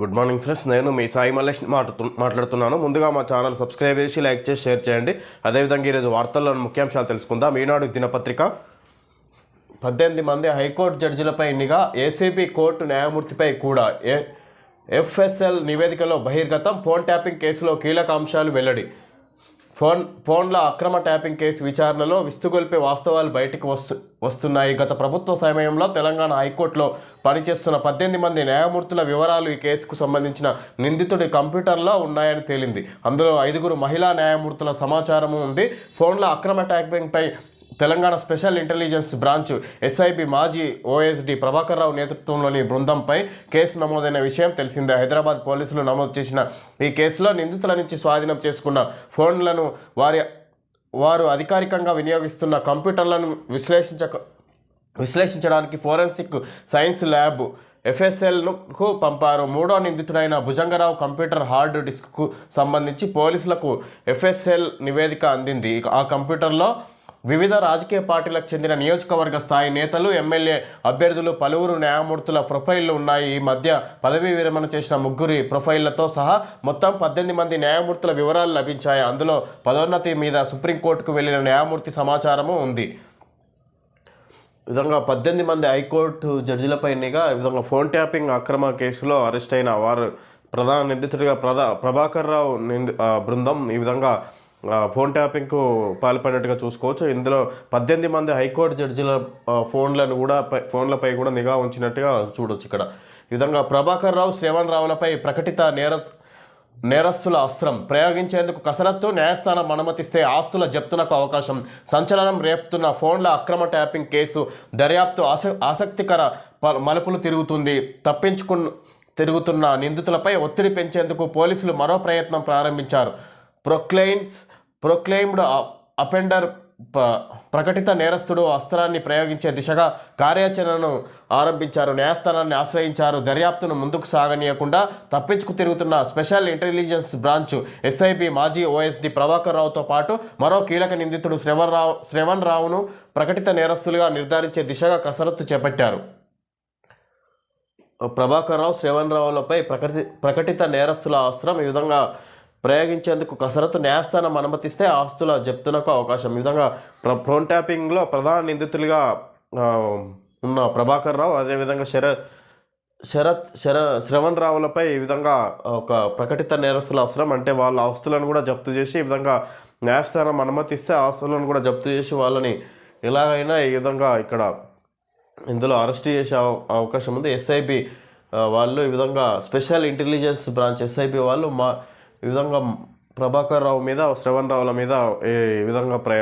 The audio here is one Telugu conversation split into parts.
గుడ్ మార్నింగ్ ఫ్రెండ్స్ నేను మీ సాయి మల్లేష్ మాట్లాడుతు మాట్లాడుతున్నాను. ముందుగా మా ఛానల్ సబ్స్క్రైబ్ చేసి లైక్ చేసి షేర్ చేయండి. అదేవిధంగా ఈరోజు వార్తల్లోని ముఖ్యాంశాలు తెలుసుకుందాం. ఈనాడు దినపత్రిక పద్దెనిమిది మంది హైకోర్టు జడ్జిలపై నిఘా ఏసీబీ కోర్టు న్యాయమూర్తిపై కూడా ఏ ఎఫ్ఎస్ఎల్ నివేదికలో బహిర్గతం. ఫోన్ ట్యాపింగ్ కేసులో కీలక అంశాలు వెల్లడి. ఫోన్ ఫోన్ల అక్రమ ట్యాపింగ్ కేసు విచారణలో విస్తుగొల్పే వాస్తవాలు బయటకు వస్తు వస్తున్నాయి. గత ప్రభుత్వ సమయంలో తెలంగాణ హైకోర్టులో పనిచేస్తున్న పద్దెనిమిది మంది న్యాయమూర్తుల వివరాలు ఈ కేసుకు సంబంధించిన నిందితుడి కంప్యూటర్లో ఉన్నాయని తేలింది. అందులో ఐదుగురు మహిళా న్యాయమూర్తుల సమాచారము ఉంది. ఫోన్ల అక్రమ ట్యాపింగ్పై Telangana special intelligence branch SIB మాజీ ఓఎస్డి ప్రభాకర్ రావు నేతృత్వంలోని బృందంపై కేసు నమోదైన విషయం తెలిసిందే. హైదరాబాద్ పోలీసులు నమోదు చేసిన ఈ కేసులో నిందితుల నుంచి స్వాధీనం చేసుకున్న ఫోన్లను వారి వారు అధికారికంగా వినియోగిస్తున్న కంప్యూటర్లను విశ్లేషించక విశ్లేషించడానికి ఫోరెన్సిక్ సైన్స్ ల్యాబ్ ఎఫ్ఎస్ఎల్కు పంపారు. మూడో నిందితుడైన భుజంగరావు కంప్యూటర్ హార్డ్ డిస్క్కు సంబంధించి పోలీసులకు ఎఫ్ఎస్ఎల్ నివేదిక అందింది. ఆ కంప్యూటర్లో వివిధ రాజకీయ పార్టీలకు చెందిన నియోజకవర్గ స్థాయి నేతలు ఎమ్మెల్యే అభ్యర్థులు పలువురు న్యాయమూర్తుల ప్రొఫైళ్ళు ఉన్నాయి. ఈ మధ్య పదవీ విరమణ చేసిన ముగ్గురి ప్రొఫైళ్ళతో సహా మొత్తం పద్దెనిమిది మంది న్యాయమూర్తుల వివరాలు లభించాయి. అందులో పదోన్నతి మీద సుప్రీంకోర్టుకు వెళ్ళిన న్యాయమూర్తి సమాచారము ఉంది. ఈ విధంగా పద్దెనిమిది మంది హైకోర్టు జడ్జిలపైనగా ఈ విధంగా ఫోన్ ట్యాపింగ్ అక్రమ కేసులో అరెస్ట్ అయిన వారు ప్రధాన నిందితుడిగా ప్రధా ప్రభాకర్ రావు నింది బృందం ఈ విధంగా ఫోన్ ట్యాపింగ్కు పాల్పడినట్టుగా చూసుకోవచ్చు. ఇందులో పద్దెనిమిది మంది హైకోర్టు జడ్జిల ఫోన్లను కూడా ఫోన్లపై కూడా నిఘా ఉంచినట్టుగా చూడొచ్చు ఇక్కడ. ఈ విధంగా ప్రభాకర్ రావు శ్రవణ్ రావులపై ప్రకటిత నేర నేరస్తుల అస్త్రం ప్రయోగించేందుకు కసరత్తు న్యాయస్థానం అనుమతిస్తే ఆస్తుల జప్తునకు అవకాశం. సంచలనం రేపుతున్న ఫోన్ల అక్రమ ట్యాపింగ్ కేసు దర్యాప్తు ఆస ఆసక్తికర మలుపులు తిరుగుతుంది. తప్పించుకు తిరుగుతున్న నిందితులపై ఒత్తిడి పెంచేందుకు పోలీసులు మరో ప్రయత్నం ప్రారంభించారు. ప్రొక్లెయిన్స్ ప్రొక్లెయిమ్డ్ అపెండర్ ప- ప్రకటిత నేరస్తుడు అస్త్రాన్ని ప్రయోగించే దిశగా కార్యాచరణను ఆరంభించారు. న్యాయస్థానాన్ని ఆశ్రయించారు. దర్యాప్తును ముందుకు సాగనీయకుండా తప్పించుకు తిరుగుతున్న స్పెషల్ ఇంటెలిజెన్స్ బ్రాంచ్ ఎస్ఐబి మాజీ ఓఎస్డి ప్రభాకర్ రావుతో పాటు మరో కీలక నిందితుడు శ్రవణ్ రావు శ్రవణ్ రావును ప్రకటిత నేరస్తులుగా నిర్ధారించే దిశగా కసరత్తు చేపట్టారు. ప్రభాకర్ రావు శ్రవణ్ రావులపై ప్రకటి ప్రకటిత నేరస్తుల అస్త్రం ఈ విధంగా ప్రయోగించేందుకు కసరత్తు న్యాయస్థానం అనుమతిస్తే ఆస్తుల జప్తునకు అవకాశం. ఈ విధంగా ప్ర ఫోన్ ట్యాపింగ్లో ప్రధాన నిందితులుగా ఉన్న ప్రభాకర్ రావు అదేవిధంగా శరత్ శరత్ శర శ్రవణ్ రావులపై ఈ విధంగా ఒక ప్రకటిత నేరస్తుల అవసరం. అంటే వాళ్ళ ఆస్తులను కూడా జప్తు చేసి ఈ విధంగా న్యాయస్థానం అనుమతిస్తే ఆస్తులను కూడా జప్తు చేసి వాళ్ళని ఎలాగైనా ఈ విధంగా ఇక్కడ ఇందులో అరెస్ట్ చేసే అవ- అవకాశం ఉంది. ఎస్ఐబి వాళ్ళు ఈ విధంగా స్పెషల్ ఇంటెలిజెన్స్ బ్రాంచ్ ఎస్ఐబి వాళ్ళు మా ఈ విధంగా ప్రభాకర్ రావు మీద శ్రవణ్ రావుల మీద ఈ విధంగా ప్ర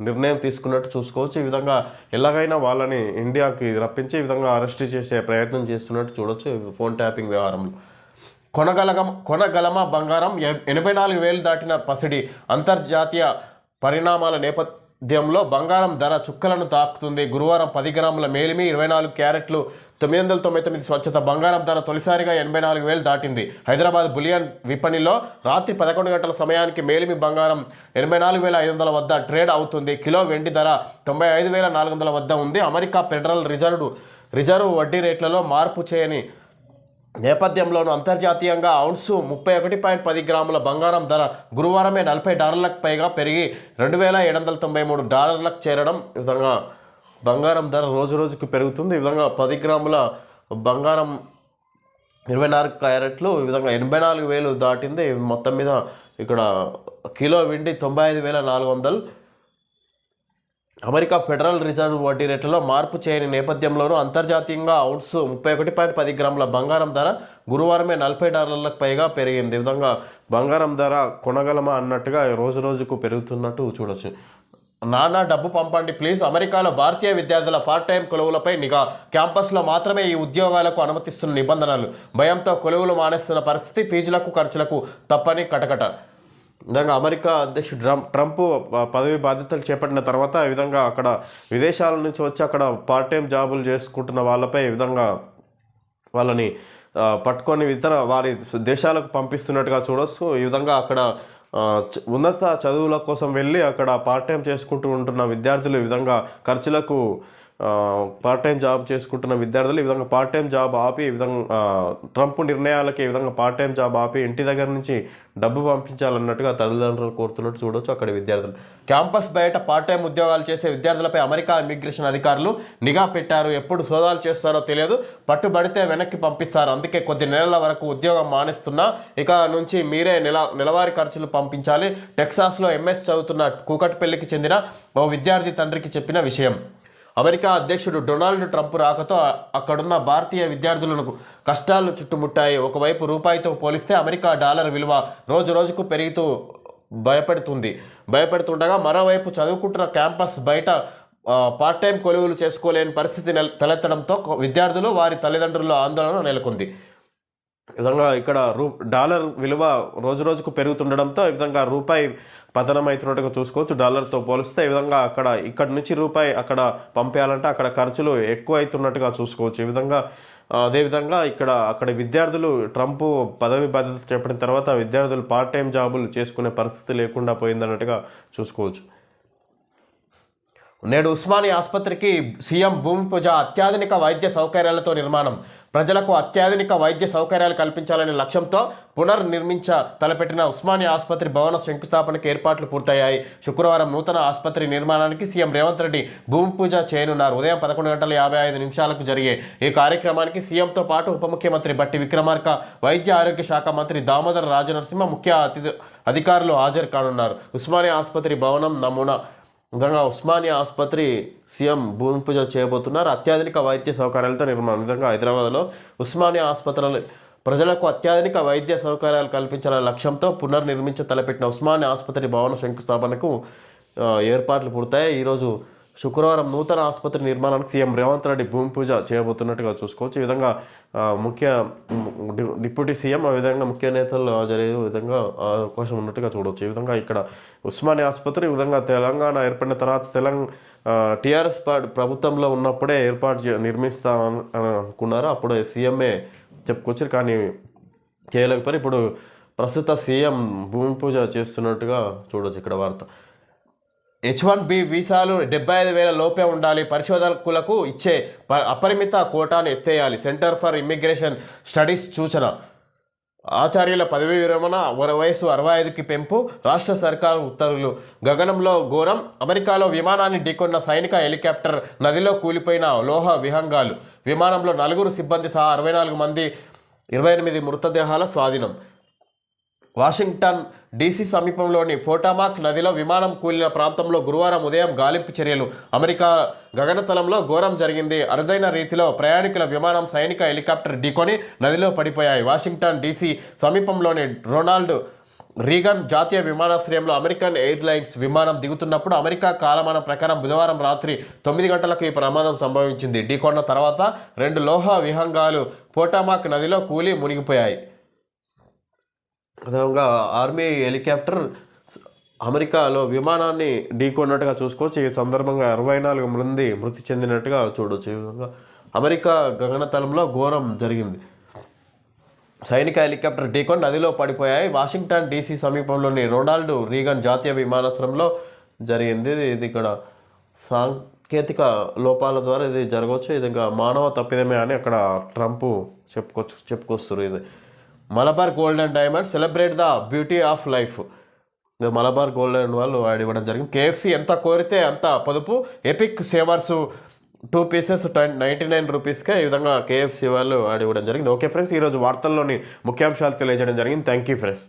నిర్ణయం తీసుకున్నట్టు చూసుకోవచ్చు. ఈ విధంగా ఎలాగైనా వాళ్ళని ఇండియాకి రప్పించి ఈ విధంగా అరెస్ట్ చేసే ప్రయత్నం చేస్తున్నట్టు చూడొచ్చు ఫోన్ ట్యాపింగ్ వ్యవహారంలో. కొనగలగం కొనగలమా బంగారం? ఎనభై నాలుగు వేలు దాటిన పసిడి అంతర్జాతీయ పరిణామాల నేపథ్య నేపథ్యంలో బంగారం ధర చుక్కలను తాకుతుంది. గురువారం పది గ్రాముల మేలిమి ఇరవై నాలుగు క్యారెట్లు తొమ్మిది వందల తొంభై తొమ్మిది స్వచ్ఛత బంగారం ధర తొలిసారిగా ఎనభై నాలుగు వేలు దాటింది. హైదరాబాద్ బులియన్ విపణిలో రాత్రి పదకొండు గంటల సమయానికి మేలిమి బంగారం ఎనభై నాలుగు వేల ఐదు వందల వద్ద ట్రేడ్ అవుతుంది. కిలో వెండి ధర తొంభై ఐదు వేల నాలుగు వందల వద్ద ఉంది. అమెరికా ఫెడరల్ రిజర్వ్ రిజర్వ్ వడ్డీ రేట్లలో మార్పు చేయని నేపథ్యంలోనూ అంతర్జాతీయంగా ఔన్సు ముప్పై ఒకటి పాయింట్ పది గ్రాముల బంగారం ధర గురువారమే నలభై డాలర్లకు పైగా పెరిగి రెండు వేల ఏడు వందల తొంభై మూడు డాలర్లకు చేరడం ఈ విధంగా బంగారం ధర రోజు రోజుకు పెరుగుతుంది. ఈ విధంగా పది గ్రాముల బంగారం ఇరవై నాలుగు క్యారెట్లు ఈ విధంగా ఎనభై నాలుగు వేలు దాటింది. మొత్తం మీద ఇక్కడ కిలో వెండి తొంభై ఐదు వేల నాలుగు వందలు అమెరికా ఫెడరల్ రిజర్వ్ వడ్డీ రేట్లలో మార్పు చేయని నేపథ్యంలోనూ అంతర్జాతీయంగా ఔన్స్ ముప్పై ఒకటి పాయింట్ పది గ్రాముల బంగారం ధర గురువారమే నలభై డాలర్లకు పైగా పెరిగింది. విధంగా బంగారం ధర కొనగలమా అన్నట్టుగా రోజు రోజుకు పెరుగుతున్నట్టు చూడొచ్చు. నానా డబ్బు పంపండి ప్లీజ్. అమెరికాలో భారతీయ విద్యార్థుల పార్ట్ టైం కొలువులపై నిఘా క్యాంపస్లో మాత్రమే ఈ ఉద్యోగాలకు అనుమతిస్తున్న నిబంధనలు. భయంతో కొలువులు మానేస్తున్న పరిస్థితి ఫీజులకు ఖర్చులకు తప్పని కటకట. విధంగా అమెరికా అధ్యక్షుడు ట్రంప్ ట్రంప్ పదవి బాధ్యతలు చేపట్టిన తర్వాత ఈ విధంగా అక్కడ విదేశాల నుంచి వచ్చి అక్కడ పార్ట్ టైం జాబులు చేసుకుంటున్న వాళ్ళపై ఈ విధంగా వాళ్ళని పట్టుకొని ఇతర వారి దేశాలకు పంపిస్తున్నట్టుగా చూడొచ్చు. ఈ విధంగా అక్కడ ఉన్నత చదువుల కోసం వెళ్ళి అక్కడ పార్ట్ టైం చేసుకుంటూ ఉంటున్న విద్యార్థులు ఈ విధంగా ఖర్చులకు పార్ట్ టైం జాబ్ చేసుకుంటున్న విద్యార్థులు ఈ విధంగా పార్ట్ టైం జాబ్ ఆపి ఈ విధంగా ట్రంప్ నిర్ణయాలకి ఈ విధంగా పార్ట్ టైం జాబ్ ఆపి ఇంటి దగ్గర నుంచి డబ్బు పంపించాలన్నట్టుగా తల్లిదండ్రులు కోరుతున్నట్టు చూడొచ్చు అక్కడ విద్యార్థులు. క్యాంపస్ బయట పార్ట్ టైం ఉద్యోగాలు చేసే విద్యార్థులపై అమెరికా ఇమిగ్రేషన్ అధికారులు నిఘా పెట్టారు. ఎప్పుడు సోదాలు చేస్తారో తెలియదు. పట్టుబడితే వెనక్కి పంపిస్తారు. అందుకే కొద్ది నెలల వరకు ఉద్యోగం మానేస్తున్నా. ఇక నుంచి మీరే నెల నెలవారీ ఖర్చులు పంపించాలి. టెక్సాస్లో ఎంఎస్ చదువుతున్న కూకట్పల్లికి చెందిన ఓ విద్యార్థి తండ్రికి చెప్పిన విషయం. అమెరికా అధ్యక్షుడు డొనాల్డ్ ట్రంప్ రాకతో అక్కడున్న భారతీయ విద్యార్థులకు కష్టాలు చుట్టుముట్టాయి. ఒకవైపు రూపాయితో పోలిస్తే అమెరికా డాలర్ విలువ రోజు రోజుకు పెరుగుతూ భయపెడుతుంది. భయపెడుతుండగా మరోవైపు చదువుకుంటున్న క్యాంపస్ బయట పార్ట్ టైం కొలువులు చేసుకోలేని పరిస్థితి నెల- తలెత్తడంతో విద్యార్థులు వారి తల్లిదండ్రుల ఆందోళన నెలకొంది. విధంగా ఇక్కడ రూ డాలర్ విలువ రోజు రోజుకు పెరుగుతుండడంతో ఈ విధంగా రూపాయి పతనం అవుతున్నట్టుగా చూసుకోవచ్చు. డాలర్తో పోలిస్తే ఈ విధంగా అక్కడ ఇక్కడ నుంచి రూపాయి అక్కడ పంపేయాలంటే అక్కడ ఖర్చులు ఎక్కువ అవుతున్నట్టుగా చూసుకోవచ్చు. ఈ విధంగా అదేవిధంగా ఇక్కడ అక్కడ విద్యార్థులు ట్రంప్ పదవి బాధ్యత చేపట్టిన తర్వాత విద్యార్థులు పార్ట్ టైం జాబులు చేసుకునే పరిస్థితి లేకుండా పోయిందన్నట్టుగా చూసుకోవచ్చు. నేడు ఉస్మాని ఆసుపత్రికి సీఎం భూమి పూజ అత్యాధునిక వైద్య సౌకర్యాలతో నిర్మాణం. ప్రజలకు అత్యాధునిక వైద్య సౌకర్యాలు కల్పించాలనే లక్ష్యంతో పునర్నిర్మించ తలపెట్టిన ఉస్మానియా ఆసుపత్రి భవన శంకుస్థాపనకు ఏర్పాట్లు పూర్తయ్యాయి. శుక్రవారం నూతన ఆసుపత్రి నిర్మాణానికి సీఎం రేవంత్ రెడ్డి భూమి పూజ చేయనున్నారు. ఉదయం పదకొండు గంటల యాభై ఐదు నిమిషాలకు జరిగే ఈ కార్యక్రమానికి సీఎంతో పాటు ఉప ముఖ్యమంత్రి బట్టి విక్రమార్క వైద్య ఆరోగ్య శాఖ మంత్రి దామోదర రాజనరసింహ ముఖ్య అతిథి అధికారులు హాజరు కానున్నారు. ఉస్మానియా ఆసుపత్రి భవనం నమూనా విధంగా ఉస్మానియా ఆసుపత్రి సీఎం భూమి పూజ చేయబోతున్నారు. అత్యాధునిక వైద్య సౌకర్యాలతో నిర్మాణం. విధంగా హైదరాబాద్లో ఉస్మానియా ఆసుపత్రులు ప్రజలకు అత్యాధునిక వైద్య సౌకర్యాలు కల్పించాలనే లక్ష్యంతో పునర్నిర్మించ తలపెట్టిన ఉస్మానియా ఆసుపత్రి భవన శంకుస్థాపనకు ఏర్పాట్లు పూర్తయ్యాయి. ఈరోజు శుక్రవారం నూతన ఆసుపత్రి నిర్మాణానికి సీఎం రేవంత్ రెడ్డి భూమి పూజ చేయబోతున్నట్టుగా చూసుకోవచ్చు. ఈ విధంగా ముఖ్య డి- డిప్యూటీ సీఎం ఆ విధంగా ముఖ్య నేతలు జరిగే విధంగా అవకాశం ఉన్నట్టుగా చూడవచ్చు ఈ విధంగా ఇక్కడ ఉస్మానియా ఆసుపత్రి ఈ విధంగా తెలంగాణ ఏర్పడిన తర్వాత తెలంగాణ టీఆర్ఎస్ ప్రభుత్వంలో ఉన్నప్పుడే ఏర్పాటు చే అనుకున్నారు. అప్పుడు సీఎంఏ చెప్పుకొచ్చారు. కానీ చేయలేకపోయారు. ఇప్పుడు ప్రస్తుత సీఎం భూమి పూజ చేస్తున్నట్టుగా చూడవచ్చు ఇక్కడ వార్త. హెచ్ వన్ బి వీసాలు డెబ్బై ఐదు వేల లోపే ఉండాలి. పరిశోధకులకు ఇచ్చే ప- అపరిమిత కోటాను ఎత్తేయాలి. సెంటర్ ఫర్ ఇమ్మిగ్రేషన్ స్టడీస్ సూచన. ఆచార్యుల పదవీ విరమణ వర- వయసు అరవై ఐదుకి పెంపు రాష్ట్ర సర్కారు ఉత్తర్వులు. గగనంలో ఘోరం అమెరికాలో విమానాన్ని ఢీకొన్న సైనిక హెలికాప్టర్ నదిలో కూలిపోయిన లోహ విహంగాలు. విమానంలో నలుగురు సిబ్బంది సహా అరవై నాలుగు మంది ఇరవై ఎనిమిది మృతదేహాల స్వాధీనం. వాషింగ్టన్ డీసీ సమీపంలోని పోటామాక్ నదిలో విమానం కూలిన ప్రాంతంలో గురువారం ఉదయం గాలింపు చర్యలు. అమెరికా గగనతలంలో ఘోరం జరిగింది. అరుదైన రీతిలో ప్రయాణికుల విమానం సైనిక హెలికాప్టర్ ఢీకొని నదిలో పడిపోయాయి. వాషింగ్టన్ డీసీ సమీపంలోని రొనాల్డ్ రీగన్ జాతీయ విమానాశ్రయంలో అమెరికన్ ఎయిర్లైన్స్ విమానం దిగుతున్నప్పుడు అమెరికా కాలమానం ప్రకారం బుధవారం రాత్రి తొమ్మిది గంటలకు ఈ ప్రమాదం సంభవించింది. ఢీకొన్న తర్వాత రెండు లోహ విహంగాలు పోటామాక్ నదిలో కూలి మునిగిపోయాయి. విధంగా ఆర్మీ హెలికాప్టర్ అమెరికాలో విమానాన్ని ఢీకొన్నట్టుగా చూసుకోవచ్చు. ఈ సందర్భంగా అరవై నాలుగు మంది మృతి చెందినట్టుగా చూడవచ్చు ఈ విధంగా అమెరికా గగనతలంలో ఘోరం జరిగింది. సైనిక హెలికాప్టర్ ఢీకొని నదిలో పడిపోయాయి. వాషింగ్టన్ డీసీ సమీపంలోని రొనాల్డ్ రీగన్ జాతీయ విమానాశ్రయంలో జరిగింది. ఇది ఇక్కడ సాంకేతిక లోపాల ద్వారా ఇది జరగవచ్చు. ఇది ఇంకా మానవ తప్పిదమే అని అక్కడ ట్రంప్ చెప్పుకోవచ్చు చెప్పుకొస్తారు ఇది Malabar gold and diamond celebrate the beauty of life Malabar gold and వాళ్ళు యాడ్ ఇవ్వడం జరిగింది. కేఎఫ్సి ఎంత కోరితే అంత పొదుపు. Epic savers two pieces ten ninety nine రూపీస్కే ఈ విధంగా కేఎఫ్సి వాళ్ళు యాడ్ ఇవ్వడం జరిగింది. ఓకే ఫ్రెండ్స్ ఈరోజు వార్తల్లోని ముఖ్యాంశాలు తెలియజేయడం జరిగింది. Thank you friends